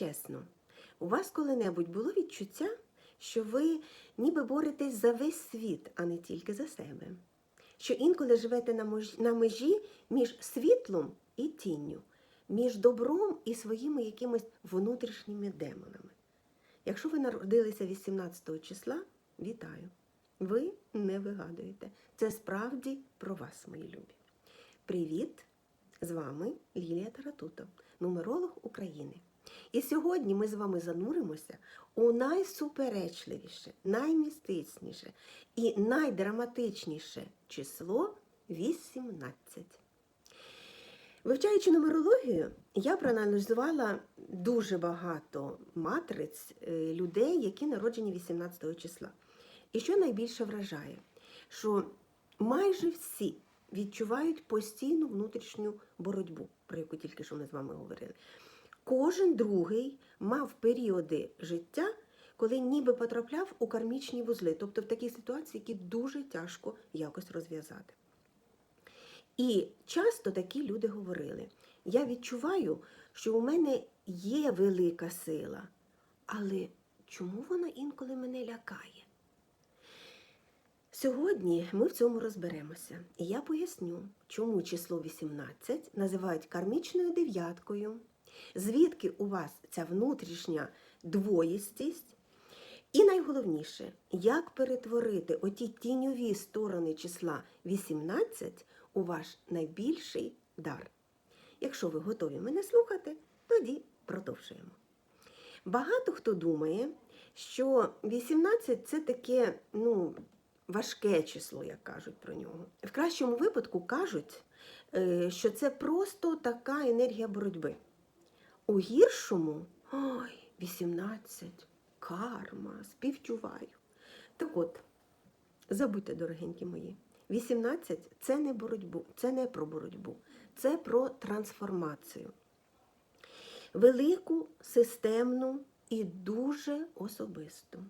чесно, у вас коли-небудь було відчуття, що ви ніби боретесь за весь світ, а не тільки за себе? Що інколи живете на межі, між світлом і тінню, між добром і своїми якимись внутрішніми демонами? Якщо ви народилися 18 числа, вітаю! Ви не вигадуєте. Це справді про вас, мої любі. Привіт! З вами Лілія Таратуто, нумеролог України. І сьогодні ми з вами зануримося у найсуперечливіше, наймістичніше і найдраматичніше число 18. Вивчаючи нумерологію, я проаналізувала дуже багато матриць е, людей, які народжені 18 числа. І що найбільше вражає, що майже всі відчувають постійну внутрішню боротьбу, про яку тільки що ми з вами говорили. Кожен другий мав періоди життя, коли ніби потрапляв у кармічні вузли, тобто в такі ситуації, які дуже тяжко якось розв'язати. І часто такі люди говорили: я відчуваю, що у мене є велика сила, але чому вона інколи мене лякає? Сьогодні ми в цьому розберемося, і я поясню, чому число 18 називають кармічною дев'яткою, звідки у вас ця внутрішня двоїстість, і найголовніше, як перетворити оті тіньові сторони числа 18 у ваш найбільший дар. Якщо ви готові мене слухати, тоді продовжуємо. Багато хто думає, що 18 це таке, ну, важке число, як кажуть про нього. В кращому випадку кажуть, е, що це просто така енергія боротьби. У гіршому ой, 18, карма, співчуваю. Так от, забудьте, дорогенькі мої, 18 це не боротьбу, це не про боротьбу, це про трансформацію. Велику, системну і дуже особисту.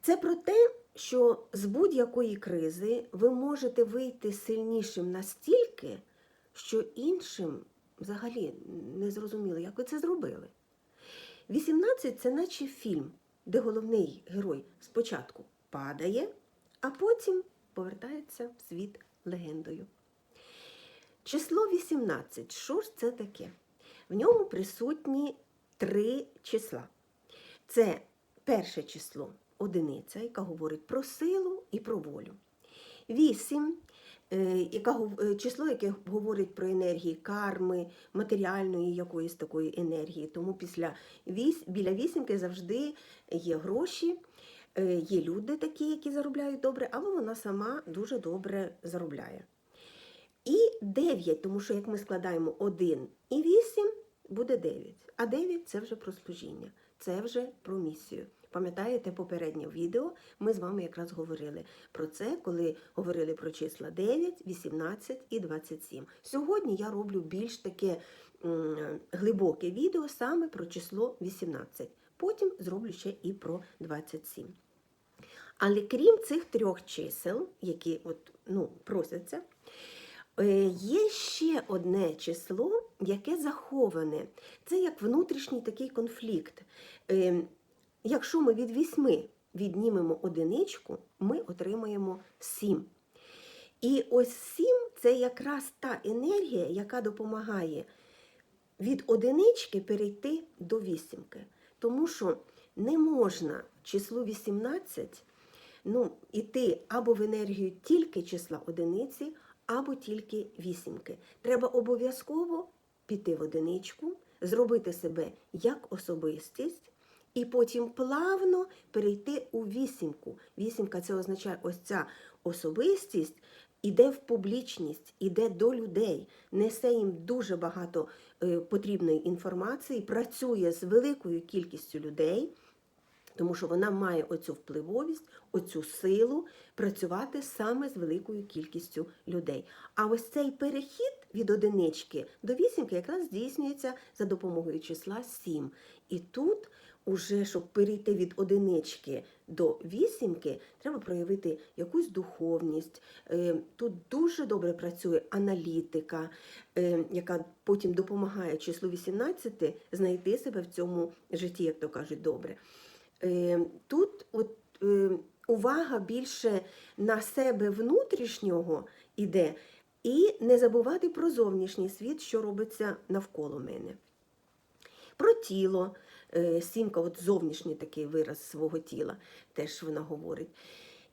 Це про те, що з будь-якої кризи ви можете вийти сильнішим настільки, що іншим взагалі не зрозуміло, як ви це зробили. 18 це наче фільм, де головний герой спочатку падає, а потім повертається в світ легендою. Число 18. Що ж це таке? В ньому присутні три числа. Це перше число одиниця, яка говорить про силу і про волю. Вісім, яка, е, число, яке говорить про енергії карми, матеріальної якоїсь такої енергії. Тому після біля вісімки завжди є гроші, е, є люди такі, які заробляють добре, або вона сама дуже добре заробляє. І 9, тому що як ми складаємо 1 і 8, буде 9. А 9 це вже про служіння, це вже про місію. Пам'ятаєте попереднє відео? Ми з вами якраз говорили про це, коли говорили про числа 9, 18 і 27. Сьогодні я роблю більш таке глибоке відео саме про число 18. Потім зроблю ще і про 27. Але крім цих трьох чисел, які от, ну, просяться, Е, Є ще одне число, яке заховане. Це як внутрішній такий конфлікт. Якщо ми від вісьми віднімемо одиничку, ми отримаємо сім. І ось сім це якраз та енергія, яка допомагає від одинички перейти до вісімки. Тому що не можна числу 18 ну, іти або в енергію тільки числа одиниці, або тільки вісімки. Треба обов'язково піти в одиничку, зробити себе як особистість, і потім плавно перейти у вісімку. Вісімка це означає ось ця особистість. Іде в публічність, іде до людей, несе їм дуже багато е, потрібної інформації, працює з великою кількістю людей, тому що вона має оцю впливовість, оцю силу працювати саме з великою кількістю людей. А ось цей перехід від одинички до вісімки якраз здійснюється за допомогою числа 7. І тут уже, щоб перейти від одинички до вісімки, треба проявити якусь духовність. Е, Тут дуже добре працює аналітика, е, яка потім допомагає числу 18 знайти себе в цьому житті, як то кажуть, добре. Е, Тут от, увага більше на себе внутрішнього іде, і не забувати про зовнішній світ, що робиться навколо мене. Про тіло, сімка, от зовнішній такий вираз свого тіла, теж вона говорить.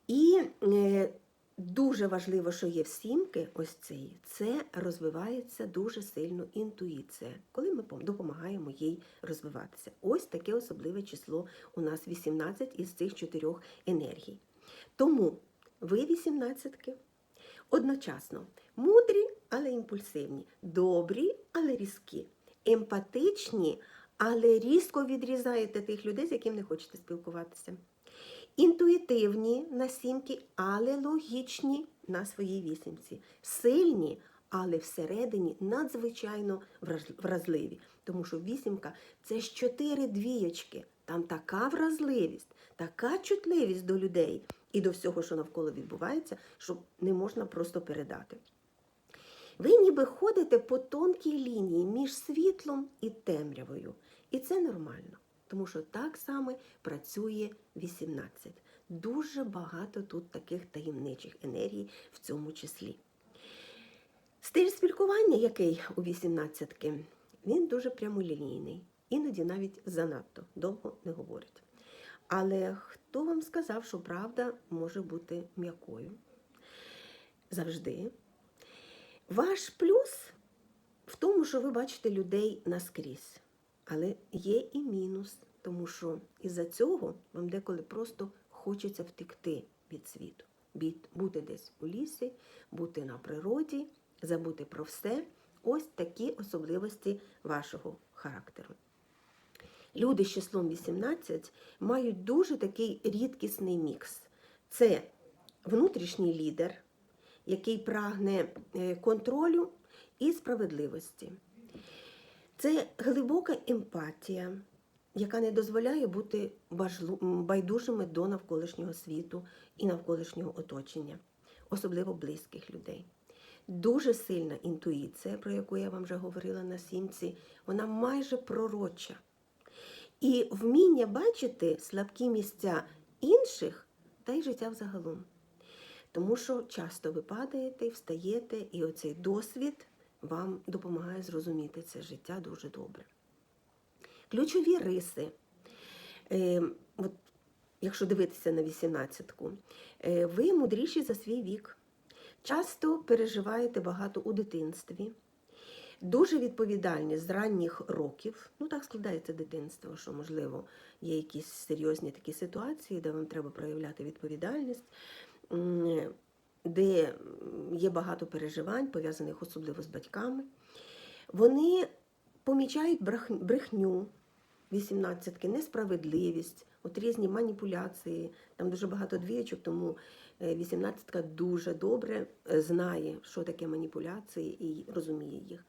І е, дуже важливо, що є в сімки, ось цей, це розвивається дуже сильно інтуїція, коли ми допомагаємо їй розвиватися. Ось таке особливе число у нас 18 із цих чотирьох енергій. Тому ви 18 одночасно мудрі, але імпульсивні, добрі, але різкі, емпатичні, але різко відрізаєте тих людей, з яким не хочете спілкуватися. Інтуїтивні на сімки, але логічні на своїй вісімці. Сильні, але всередині надзвичайно вразливі. Тому що вісімка це ж чотири двієчки. Там така вразливість, така чутливість до людей і до всього, що навколо відбувається, що не можна просто передати. Ви ніби ходите по тонкій лінії між світлом і темрявою. І це нормально, тому що так само працює 18. Дуже багато тут таких таємничих енергій в цьому числі. Стиль спілкування, який у 18-ки, він дуже прямолінійний, іноді навіть занадто довго не говорить. Але хто вам сказав, що правда може бути м'якою? Завжди. Ваш плюс в тому, що ви бачите людей наскрізь. Але є і мінус, тому що із-за цього вам деколи просто хочеться втекти від світу. Бути десь у лісі, бути на природі, забути про все. Ось такі особливості вашого характеру. Люди з числом 18 мають дуже такий рідкісний мікс. Це внутрішній лідер, який прагне е, контролю і справедливості. Це глибока емпатія, яка не дозволяє бути байдужими до навколишнього світу і навколишнього оточення, особливо близьких людей. Дуже сильна інтуїція, про яку я вам вже говорила на сімці, вона майже пророча. І вміння бачити слабкі місця інших та й життя взагалом. Тому що часто ви падаєте, встаєте, і оцей досвід вам допомагає зрозуміти це життя дуже добре. Ключові риси. Е, от, якщо дивитися на 18-ку, е, ви мудріші за свій вік. Часто переживаєте багато у дитинстві. Дуже відповідальні з ранніх років. Ну так складається дитинство, що можливо є якісь серйозні такі ситуації, де вам треба проявляти відповідальність, де є багато переживань, пов'язаних особливо з батьками. Вони помічають брехню, 18-ки, несправедливість, от різні маніпуляції. Там дуже багато двієчок, тому 18-ка дуже добре е, знає, що таке маніпуляції і розуміє їх.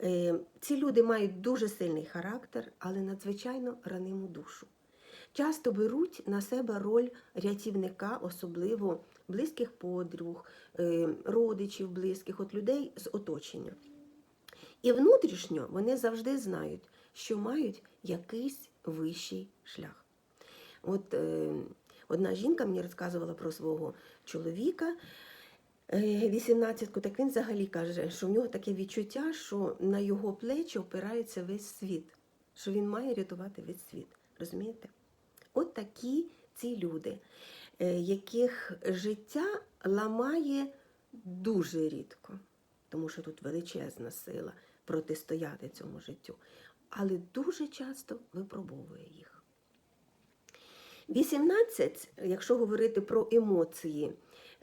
Е, Ці люди мають дуже сильний характер, але надзвичайно раниму душу. Часто беруть на себе роль рятівника, особливо близьких подруг, е, родичів близьких, от людей з оточення. І внутрішньо вони завжди знають, що мають якийсь вищий шлях. От е, одна жінка мені розказувала про свого чоловіка, 18-ку, так він взагалі каже, що в нього таке відчуття, що на його плечі опирається весь світ, що він має рятувати весь світ. Розумієте? От такі ці люди, е, яких життя ламає дуже рідко, тому що тут величезна сила протистояти цьому життю, але дуже часто випробовує їх. 18, якщо говорити про емоції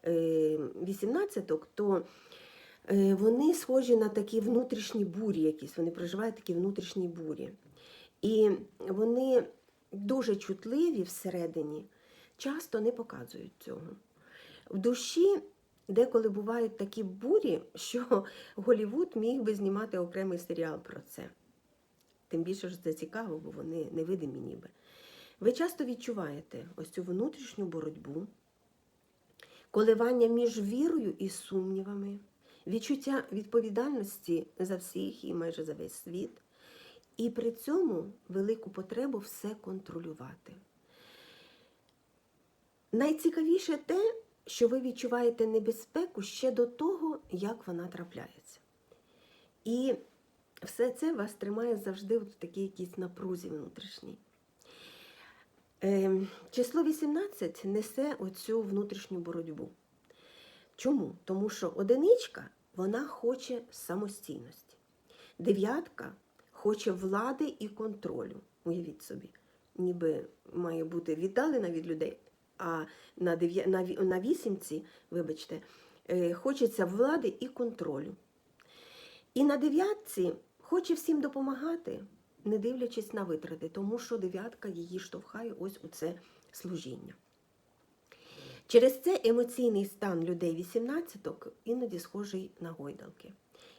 18, то е, вони схожі на такі внутрішні бурі якісь, вони проживають такі внутрішні бурі. І вони дуже чутливі всередині, часто не показують цього. В душі деколи бувають такі бурі, що Голівуд міг би знімати окремий серіал про це. Тим більше що це цікаво, бо вони невидимі ніби. Ви часто відчуваєте ось цю внутрішню боротьбу, коливання між вірою і сумнівами, відчуття відповідальності за всіх і майже за весь світ, і при цьому велику потребу все контролювати. Найцікавіше те, що ви відчуваєте небезпеку ще до того, як вона трапляється. І все це вас тримає завжди в такій якійсь напрузі внутрішній. Е, число 18 несе оцю внутрішню боротьбу. Чому? Тому що одиничка вона хоче самостійності. Дев'ятка хоче влади і контролю. Уявіть собі, ніби має бути віддалена від людей, а на, дев'я... на... на вісімці, вибачте, е, хочеться влади і контролю. І на дев'ятці хоче всім допомагати, не дивлячись на витрати, тому що дев'ятка її штовхає ось у це служіння. Через це емоційний стан людей 18 іноді схожий на гойдалки.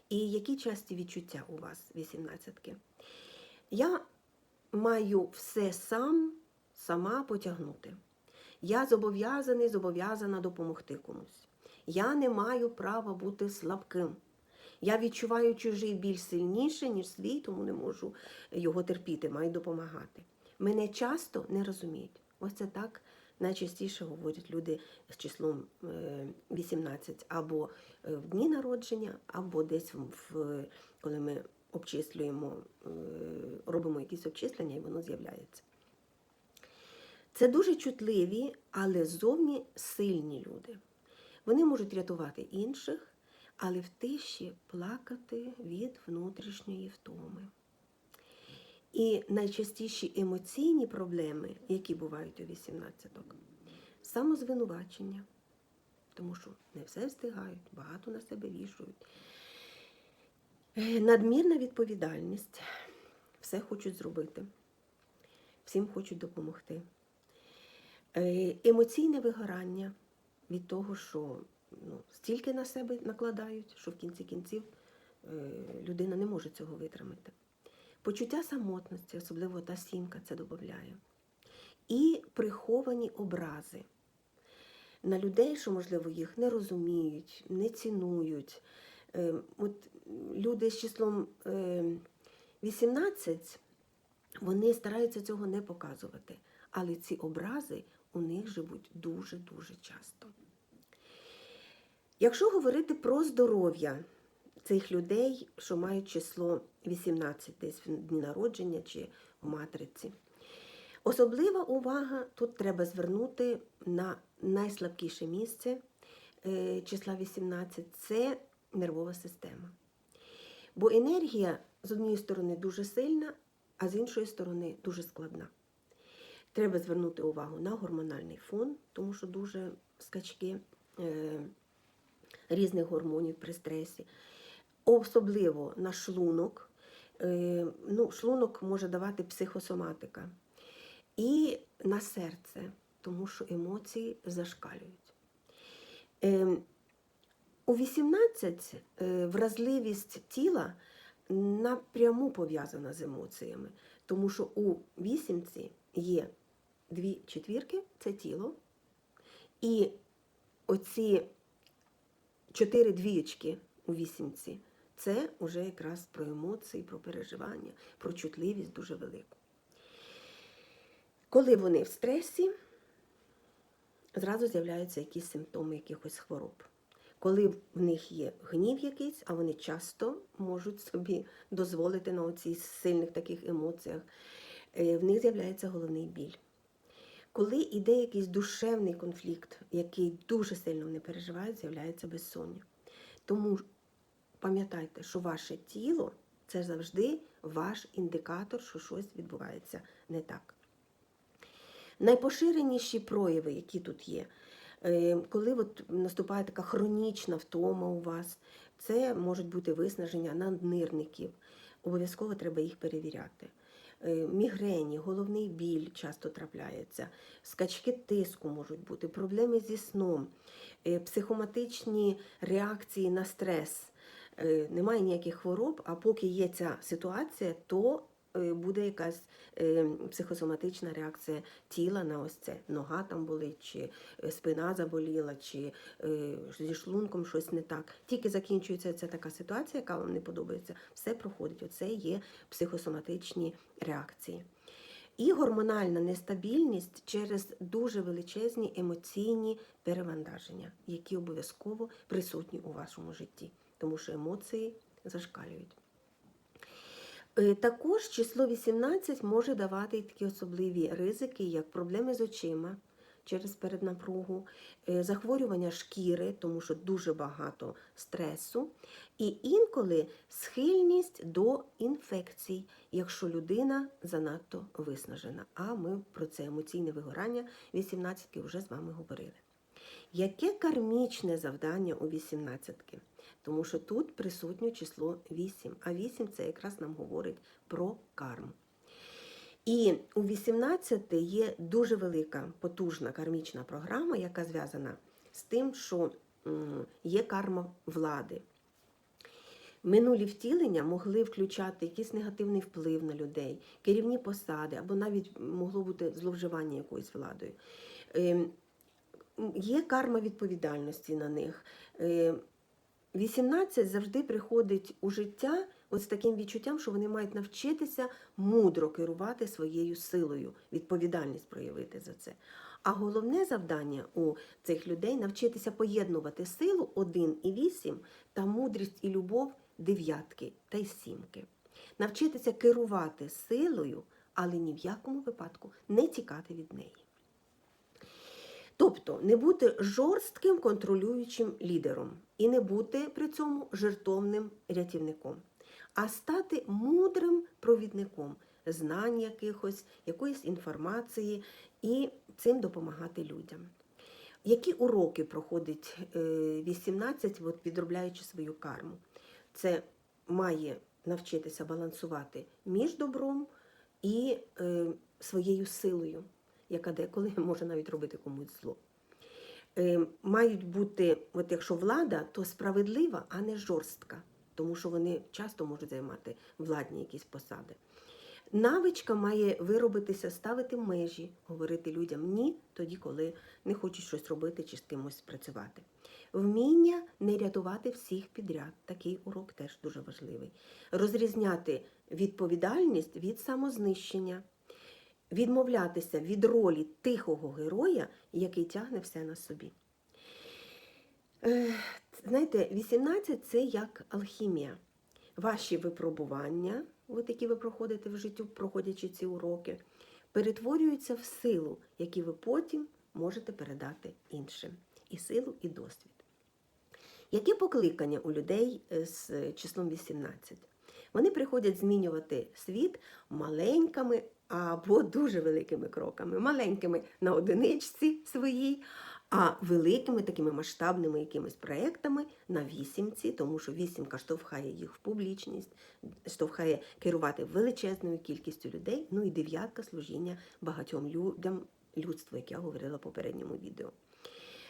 І які часті відчуття у вас 18-ки? Я маю все сам, сама потягнути. Я зобов'язаний, зобов'язана допомогти комусь. Я не маю права бути слабким. Я відчуваю чужий біль сильніше, ніж свій, тому не можу його терпіти, маю допомагати. Мене часто не розуміють. Ось це так найчастіше говорять люди з числом е, 18 або е, в дні народження, або десь в- коли ми обчислюємо, е, робимо якісь обчислення, і воно з'являється. Це дуже чутливі, але зовні сильні люди. Вони можуть рятувати інших, але в тиші плакати від внутрішньої втоми. І найчастіші емоційні проблеми, які бувають у 18-ок, самозвинувачення, тому що не все встигають, багато на себе вішують. Е, Надмірна відповідальність, все хочуть зробити, всім хочуть допомогти. Е, Емоційне вигорання від того, що ну, стільки на себе накладають, що в кінці кінців е, людина не може цього витримати. Почуття самотності, особливо та сімка це додає. І приховані образи на людей, що, можливо, їх не розуміють, не цінують. Е, От люди з числом е, 18, вони стараються цього не показувати, але ці образи у них живуть дуже-дуже часто. Якщо говорити про здоров'я цих людей, що мають число 18, десь в дні народження чи в матриці, особлива увага тут треба звернути на найслабкіше місце е, числа 18 це нервова система. Бо енергія з однієї сторони дуже сильна, а з іншої сторони дуже складна. Треба звернути увагу на гормональний фон, тому що дуже скачки е, різних гормонів при стресі. Особливо на шлунок. Е, ну, шлунок може давати психосоматика. І на серце, тому що емоції зашкалюють. Е, у 18 е, вразливість тіла напряму пов'язана з емоціями, тому що у вісімці є дві четвірки це тіло, і оці чотири двієчки у вісімці це вже якраз про емоції, про переживання, про чутливість дуже велику. Коли вони в стресі, зразу з'являються якісь симптоми якихось хвороб. Коли в них є гнів якийсь, а вони часто можуть собі дозволити на оцій сильних таких емоціях, е, в них з'являється головний біль. Коли йде якийсь душевний конфлікт, який дуже сильно вони переживають, з'являється безсоння. Тому пам'ятайте, що ваше тіло це завжди ваш індикатор, що щось відбувається не так. Найпоширеніші прояви, які тут є, е, коли от наступає така хронічна втома у вас, це можуть бути виснаження наднирників. Обов'язково треба їх перевіряти. Е, Мігрені, головний біль часто трапляється, скачки тиску можуть бути, проблеми зі сном, е, психоматичні реакції на стрес. Е, Немає ніяких хвороб, а поки є ця ситуація, то е, буде якась е, психосоматична реакція тіла на ось це. Нога там болить, чи спина заболіла, чи зі шлунком щось не так. Тільки закінчується ця така ситуація, яка вам не подобається, все проходить. Оце є психосоматичні реакції. І гормональна нестабільність через дуже величезні емоційні перевантаження, які обов'язково присутні у вашому житті, тому що емоції зашкалюють. Е, Також число 18 може давати такі особливі ризики, як проблеми з очима через переднапругу, е, захворювання шкіри, тому що дуже багато стресу, і інколи схильність до інфекцій, якщо людина занадто виснажена. А ми про це емоційне вигорання 18 вже з вами говорили. Яке кармічне завдання у 18-ки? Тому що тут присутнє число 8, а 8 це якраз нам говорить про карму. І у 18 є дуже велика потужна кармічна програма, яка зв'язана з тим, що є карма влади. Минулі втілення могли включати якийсь негативний вплив на людей, керівні посади, або навіть могло бути зловживання якоюсь владою. Ем, Є карма відповідальності на них. Е, 18 завжди приходить у життя от з таким відчуттям, що вони мають навчитися мудро керувати своєю силою, відповідальність проявити за це. А головне завдання у цих людей навчитися поєднувати силу 1 і 8 та мудрість і любов дев'ятки та й сімки. Навчитися керувати силою, але ні в якому випадку не тікати від неї. Тобто не бути жорстким контролюючим лідером і не бути при цьому жертовним рятівником, а стати мудрим провідником знань якихось, якоїсь інформації і цим допомагати людям. Які уроки проходить е, 18, от, підробляючи свою карму? Це має навчитися балансувати між добром і е, своєю силою яка деколи може навіть робити комусь зло. Е, мають бути, от якщо влада, то справедлива, а не жорстка, тому що вони часто можуть займати владні якісь посади. Навичка має виробитися, ставити межі, говорити людям ні, тоді, коли не хочуть щось робити чи з кимось працювати. Вміння не рятувати всіх підряд. Такий урок теж дуже важливий. Розрізняти відповідальність від самознищення відмовлятися від ролі тихого героя, який тягне все на собі. Е, Знаєте, 18 це як алхімія. Ваші випробування, от які ви проходите в життю, проходячи ці уроки, перетворюються в силу, які ви потім можете передати іншим. І силу, і досвід. Які покликання у людей е, з числом 18? Вони приходять змінювати світ маленькими або дуже великими кроками. Маленькими на одиничці своїй, а великими такими масштабними якимись проектами на вісімці, тому що вісімка штовхає їх в публічність, штовхає керувати величезною кількістю людей. Ну і дев'ятка служіння багатьом людям, людству, як я говорила в попередньому відео.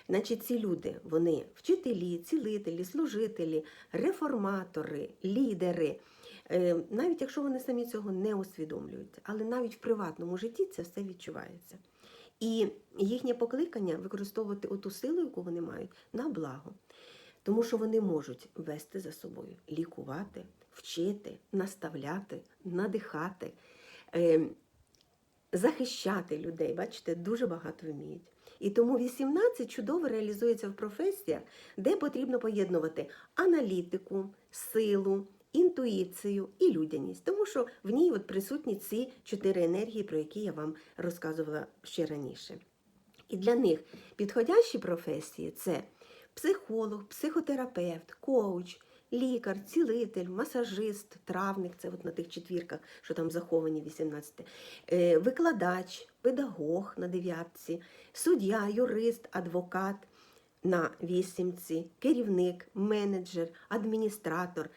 Значить, ці люди, вони вчителі, цілителі, служителі, реформатори, лідери. Е, навіть якщо вони самі цього не усвідомлюють, але навіть в приватному житті це все відчувається. І їхнє покликання використовувати оту силу, яку вони мають, на благо. Тому що вони можуть вести за собою, лікувати, вчити, наставляти, надихати, е, захищати людей. Бачите, дуже багато вміють. І тому 18 чудово реалізується в професіях, де потрібно поєднувати аналітику, силу, інтуїцію і людяність, тому що в ній от присутні ці чотири енергії, про які я вам розказувала ще раніше. І для них підходящі професії це психолог, психотерапевт, коуч, лікар, цілитель, масажист, травник, це от на тих четвірках, що там заховані 18, е, викладач, педагог на дев'ятці, суддя, юрист, адвокат на вісімці, керівник, менеджер, адміністратор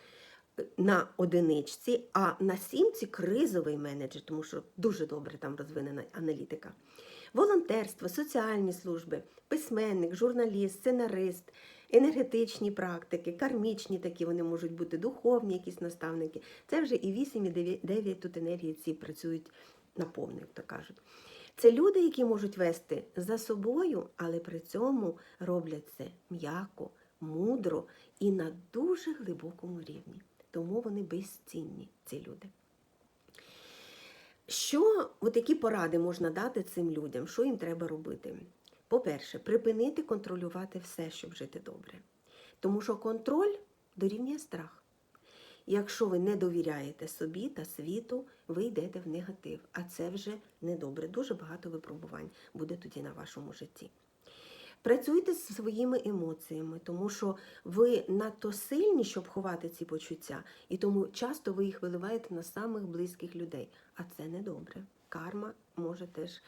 на одиничці, а на сімці кризовий менеджер, тому що дуже добре там розвинена аналітика. Волонтерство, соціальні служби, письменник, журналіст, сценарист, енергетичні практики, кармічні такі, вони можуть бути духовні, якісь наставники. Це вже і 8, і 9, 9 тут енергії ці працюють наповну, як то кажуть. Це люди, які можуть вести за собою, але при цьому роблять це м'яко, мудро і на дуже глибокому рівні. Тому вони безцінні, ці люди. Що, от які поради можна дати цим людям? Що їм треба робити? По-перше, припинити контролювати все, щоб жити добре. Тому що контроль дорівнює страх. Якщо ви не довіряєте собі та світу, ви йдете в негатив, а це вже недобре. Дуже багато випробувань буде тоді на вашому житті. Працюйте зі своїми емоціями, тому що ви надто сильні, щоб ховати ці почуття, і тому часто ви їх виливаєте на самих близьких людей. А це недобре. Карма може теж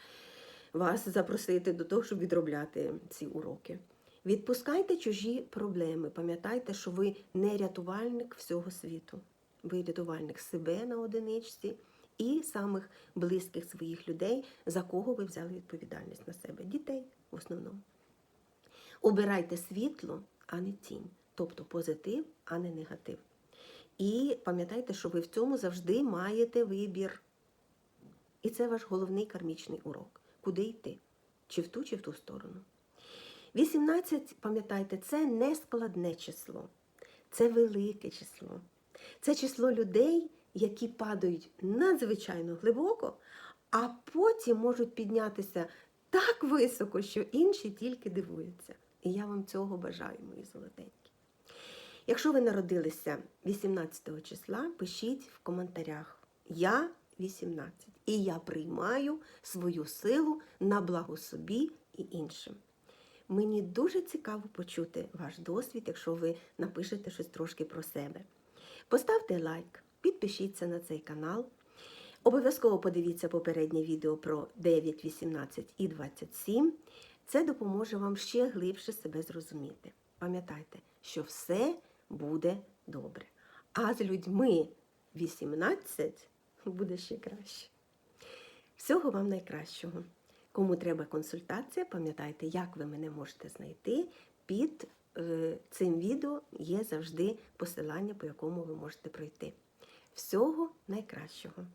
вас запросити до того, щоб відробляти ці уроки. Відпускайте чужі проблеми. Пам'ятайте, що ви не рятувальник всього світу. Ви рятувальник себе на одиничці і самих близьких своїх людей, за кого ви взяли відповідальність на себе. Дітей в основному. Обирайте світло, а не тінь, тобто позитив, а не негатив. І пам'ятайте, що ви в цьому завжди маєте вибір. І це ваш головний кармічний урок. Куди йти? Чи в ту, чи в ту сторону. 18, пам'ятайте, це не складне число, це велике число. Це число людей, які падають надзвичайно глибоко, а потім можуть піднятися так високо, що інші тільки дивуються. І я вам цього бажаю, мої золотенькі. Якщо ви народилися 18 числа, пишіть в коментарях. Я 18. І я приймаю свою силу на благо собі і іншим. Мені дуже цікаво почути ваш досвід, якщо ви напишете щось трошки про себе. Поставте лайк, підпишіться на цей канал. Обов'язково подивіться попереднє відео про 9, 18 і 27. Це допоможе вам ще глибше себе зрозуміти. Пам'ятайте, що все буде добре. А з людьми 18 буде ще краще. Всього вам найкращого. Кому треба консультація, пам'ятайте, як ви мене можете знайти. Під е, цим відео є завжди посилання, по якому ви можете пройти. Всього найкращого!